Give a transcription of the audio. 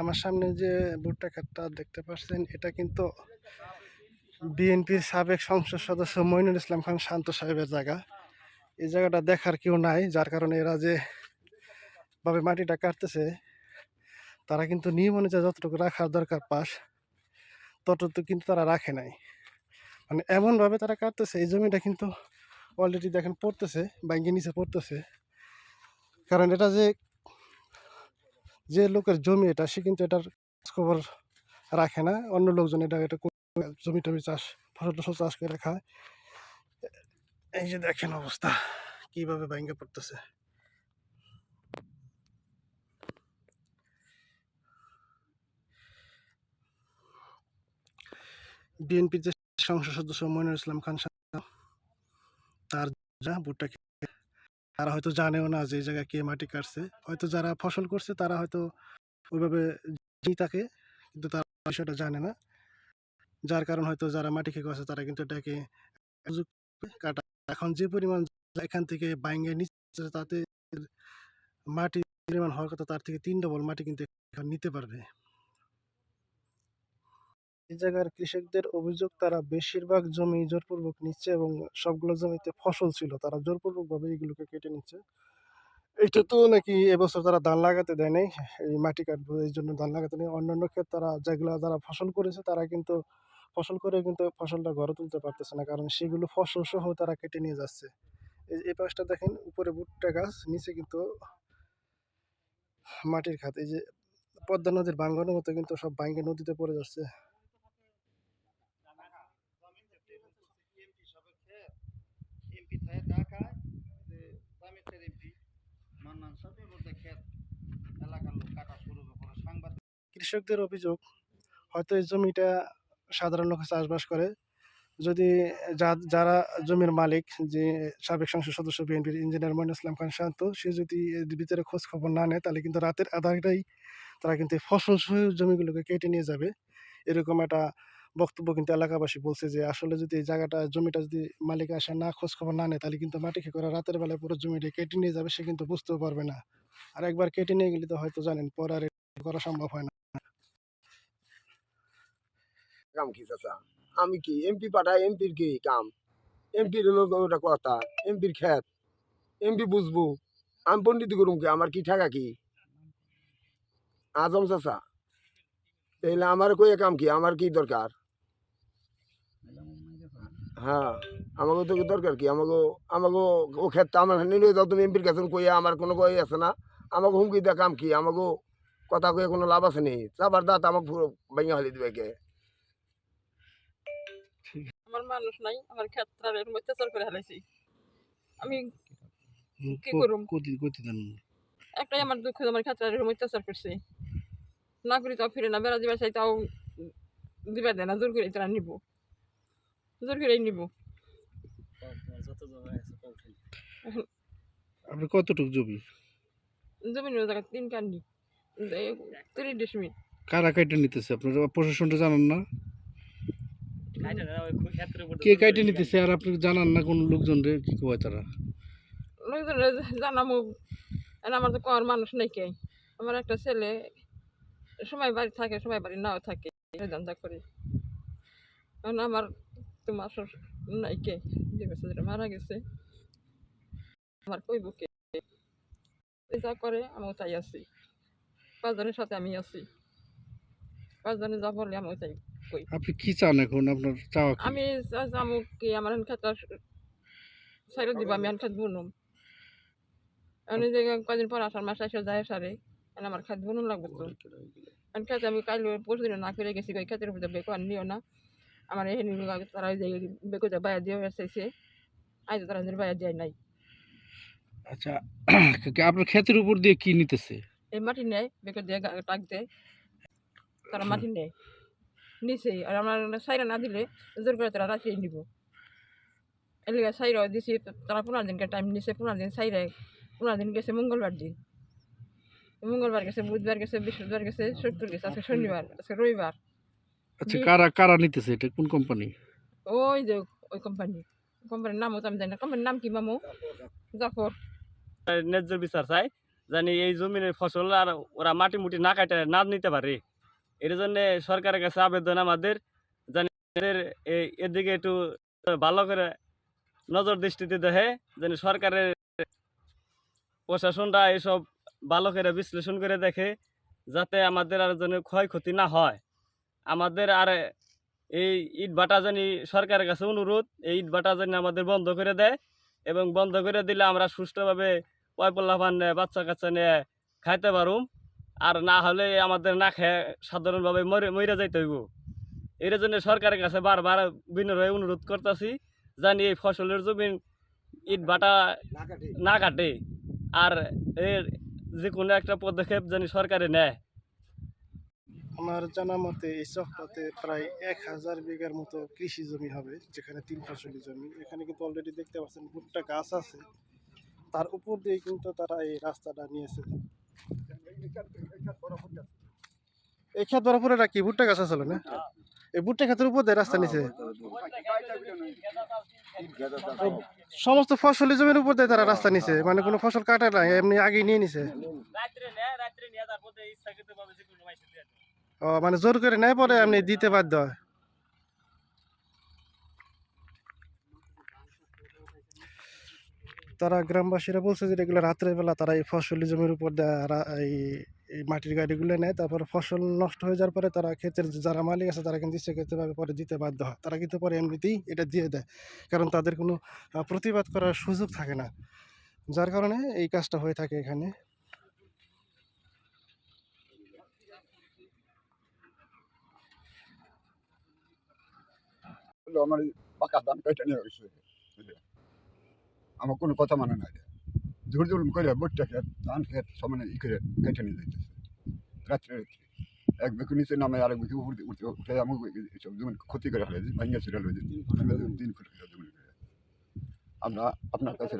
আমার সামনে যে ভুট্টা ক্ষেতটা দেখতে পাচ্ছেন, এটা কিন্তু বিএনপির সাবেক সংসদ সদস্য মইনুল ইসলাম খান শান্ত সাহেবের জায়গা। এই জায়গাটা দেখার কেউ নাই, যার কারণে এরা যে ভাবে মাটিটা কাটতেছে, তারা কিন্তু নিয়ম অনুযায়ী যতটুকু রাখার দরকার পাস, ততটুকু কিন্তু তারা রাখে নাই। মানে এমনভাবে তারা কাটতেছে, এই জমিটা কিন্তু অলরেডি দেখেন পড়তেছে ব্যাঙ্গের নিচে পড়তেছে। কারণ এটা যে যে লোকের জমি এটা, সে কিন্তু এটার খবর রাখে না। অন্য লোকজন এটা এটা জমি টমি চাষ ফসল টসল চাষ করে খায়। এই যে দেখেন অবস্থা, কীভাবে ভেঙে পড়তেছে। বিএনপির যে সংসদ সদস্য মইনুল ইসলাম খান তার যা, ভুট্টা খেতে তারা হয়তো জানেও না যে এই জায়গায় কে মাটি কাটছে। হয়তো যারা ফসল করছে তারা হয়তো ওইভাবে জি থাকে কিন্তু তারা বিষয়টা জানে না। যার কারণ হয়তো যারা মাটি খেয়ে আছে তারা কিন্তু এটাকে কাটা। এখন যে পরিমাণ এখান থেকে বাইঙ্গে নিচ্ছে তাতে মাটি পরিমাণ হওয়ার কথা তার থেকে তিন ডবল মাটি কিন্তু নিতে পারবে। এই জায়গার কৃষকদের অভিযোগ, তারা বেশিরভাগ জমি জোরপূর্বক নিচ্ছে এবং সবগুলো জমিতে ফসল ছিল। তারা জোরপূর্বক ভাবে এগুলোকে কেটে নিচ্ছে। এটা তো নাকি এবছর তারা ধান লাগাতে দেয় নাই, এই মাটি কাটবো, এই জন্য ধান লাগাতে নেই। অন্যান্য ক্ষেত্রে তারা যেগুলো যারা ফসল করেছে, তারা কিন্তু ফসল করে কিন্তু ফসলটা ঘরে তুলতে পারতেছে না, কারণ সেগুলো ফসল সহ তারা কেটে নিয়ে যাচ্ছে। এই পাশটা দেখেন, উপরে ভুট্টা গাছ, নিচে কিন্তু মাটির খাত। এই যে পদ্মা নদীর বাঙ্গনের মতো কিন্তু সব ভাঙ্গে নদীতে পড়ে যাচ্ছে এমপি থাকে ঢাকায় যে জামিতের এমপি মান্নান সাহেব বলতে ক্ষেত এলাকার লোক কাটা শুরু করে সাংবাদিক কৃষকদের অভিযোগ, হয়তো এই জমিটা সাধারণ লোক চাষবাস করে। যদি যারা জমির মালিক, যে সাবেক সংসদ সদস্য বিএনপির ইঞ্জিনিয়ার মইনুল ইসলাম খান শান্ত, সে যদি ভিতরে খোঁজ খবর না নেয়, তাহলে কিন্তু রাতের আধারটাই তারা কিন্তু ফসল সহ জমিগুলোকে কেটে নিয়ে যাবে। এরকম একটা বক্তব্য কিন্তু এলাকাবাসী বলছে যে, আসলে যদি এই জায়গাটা, জমিটা যদি মালিক আসে না খোঁজ খবর না নেয়, তাহলে কিন্তু মাটি খেয়ে করে রাতের বেলায় পুরো জমিটা কেটে নিয়ে যাবে, সে কিন্তু বুঝতেও পারবে না। আর একবার কেটে নিয়ে গেলে তো হয়তো জানেন, পরে আর করা সম্ভব হয় না। কাম কি চাচা? আমি কি, এমপি পাঠাই, এমপির কি কাম? এমপির হলো ওটা কথা, এমপির খেত, এমপি বুঝব। আমি পণ্ডিত করুম কি, আমার কি ঠেকা কি? আজম চাচা তাহলে আমার কই কাম কি, আমার কি দরকার? হ্যাঁ আমাকে তো দরকার কি? আমাকে আমাকে ও ক্ষেত্রে আমার নিলে যাও তুমি এমপির কাছে কইয়া আমার কোনো কই আছে না? আমাকে হুমকি দেওয়া কাম কি? আমাকে কথা কয়ে কোনো লাভ আছে নি? চাবার দাঁত আমাকে পুরো ভেঙে হালি দিবে কে? আমার মানুষ নাই আমার ক্ষেত্রে অত্যাচার করে হারাইছি আমি কি করুম? একটাই আমার দুঃখ আমার ক্ষেত্রে এরকম অত্যাচার করছে। না করি তাও ফিরে না বেড়া দিবার চাই তাও দিবা দেয় না জোর করে তারা নিব। জোর করেই নিব। আপনার কতটুকু জমি? জমিনের জায়গা তিন কান্ডি। তিরিশ ডিসমিল কারা কাইটে নিতেছে? আপনারা প্রশাসনটা জানান না? কে কাইটে নিতেছে? আর আপনি জানান না কোন লোকজন রে কি কয় তারা? লোকজনের জানামো আর আমার তো কর মানুষ নেই কে? আমার একটা ছেলে সময় বাড়ি থাকে সময় বাড়ি নাও থাকে। ধান্দা করে। কারণ আমার তো মাসর নাই কে যে যেটা মারা গেছে আমার কইব কে যা করে আমিও তাই আছি পাঁচজনের সাথে আমি আছি পাঁচজনে যা বলে আমিও তাই আপনি কি চান এখন আপনার চাওয়া? আমি যাব কি আমার খাতা সাইড দিব আমি খাত বুনুম আমি যে কদিন পর আসার মাস এসে যায় সারে আমার খাত বুনুম লাগবে তো খাতে আমি কাল পরশু দিন না করে গেছি ওই খাতের উপরে আর নিও না আমার এই তারা যে বেকো যা বাইরে দিয়ে এসেছে আজ তারা যে বাইরে যায় নাই। আচ্ছা কি আপনার ক্ষেতের উপর দিয়ে কি নিতেছে? এই মাটি নেয় বেকো দিয়ে টাক দেয়। তারা মাটি নেয় নিচে আর আমার সাইরা না দিলে জোর করে তারা রাত্রেই নিব। এলাকা সাইরা দিছি তারা পনেরো দিনকে টাইম নিছে পনেরো দিন সাইরা পনেরো দিন গেছে মঙ্গলবার দিন। মঙ্গলবার গেছে বুধবার গেছে বৃহস্পতিবার গেছে শুক্র গেছে আজকে শনিবার আজকে রবিবার। আচ্ছা কারা কারা নিতেছে এটা? কোন কোম্পানি ওই যে ওই কোম্পানি কোম্পানির নামও তো আমি জানি না। কোম্পানির নাম কি মামু? জাফর। ন্যায্য বিচার চাই জানি এই জমিনের ফসল আর ওরা মাটি মুটি না কাটে না নিতে পারে। এর জন্য সরকারের কাছে আবেদন আমাদের জানি এদের এই এদিকে একটু ভালো করে নজর দৃষ্টিতে দেখে যেন সরকারের প্রশাসনরা এসব ভালো করে বিশ্লেষণ করে দেখে যাতে আমাদের আর যেন ক্ষয়ক্ষতি না হয়। আমাদের আর এই ইট ভাটা জানি সরকারের কাছে অনুরোধ এই ইট ভাটা জানি আমাদের বন্ধ করে দেয় এবং বন্ধ করে দিলে আমরা সুষ্ঠুভাবে পয়পল্লাভান বাচ্চা কাচ্চা নিয়ে খাইতে পারুম। আর না হলে আমাদের না খেয়ে সাধারণভাবে মরে মরে যাইতে হইব। এর জন্য সরকারের কাছে বারবার বিনয় অনুরোধ করতেছি জানি এই ফসলের জমিন ইট ভাটা না কাটে। আর এর যে কোনো একটা পদক্ষেপ জানি সরকারে নেয়। আমার জানা মতে এই চকটাতে প্রায় এক হাজার বিঘার মতো কৃষি জমি হবে, যেখানে তিন ফসলি জমি। এখানে কিন্তু অলরেডি দেখতে পাচ্ছেন, ভুট্টা গাছ আছে। তার উপর দিয়ে কিন্তু তারা এই রাস্তাটা নিয়েছে। এই ক্ষেত বরাবর কি? ভুট্টা গাছ আসলে না? এই ভুট্টা ক্ষেতের উপর দিয়ে রাস্তা নিছে। সমস্ত ফসলি জমির উপর দিয়ে তারা রাস্তা নিছে। মানে কোনো ফসল কাটে না এমনি আগেই নিয়ে নিছে। ও মানে জোর করে নেয় পরে এমনি দিতে বাধ্য হয়। তারা গ্রামবাসীরা বলছে যে এগুলো রাত্রের বেলা তারা এই ফসলি জমির উপর এই মাটির গাড়িগুলো নেয়, তারপর ফসল নষ্ট হয়ে যাওয়ার পরে তারা ক্ষেতের যারা মালিক আছে তারা কিন্তু ইচ্ছাকৃতভাবে পরে দিতে বাধ্য হয়। তারা কিন্তু পরে এমনিতেই এটা দিয়ে দেয়, কারণ তাদের কোনো প্রতিবাদ করার সুযোগ থাকে না। যার কারণে এই কাজটা হয়ে থাকে এখানে। হলো আমার পাকা ধান কেটে নিয়ে গেছে আমার কোনো কথা মানে না ধুর ধুর করে বোটটা খেত ধান খেত সমানে ই করে কেটে নিয়ে যাইতেছে। রাত্রে রাত্রে এক বেকু নিচে নামে আরেক বেকু উঠতে উঠতে উঠে আমাকে সব জমিন ক্ষতি করে ফেলে ভাঙিয়া ছিল তিন ফুট জমিন আমরা আপনার কাছে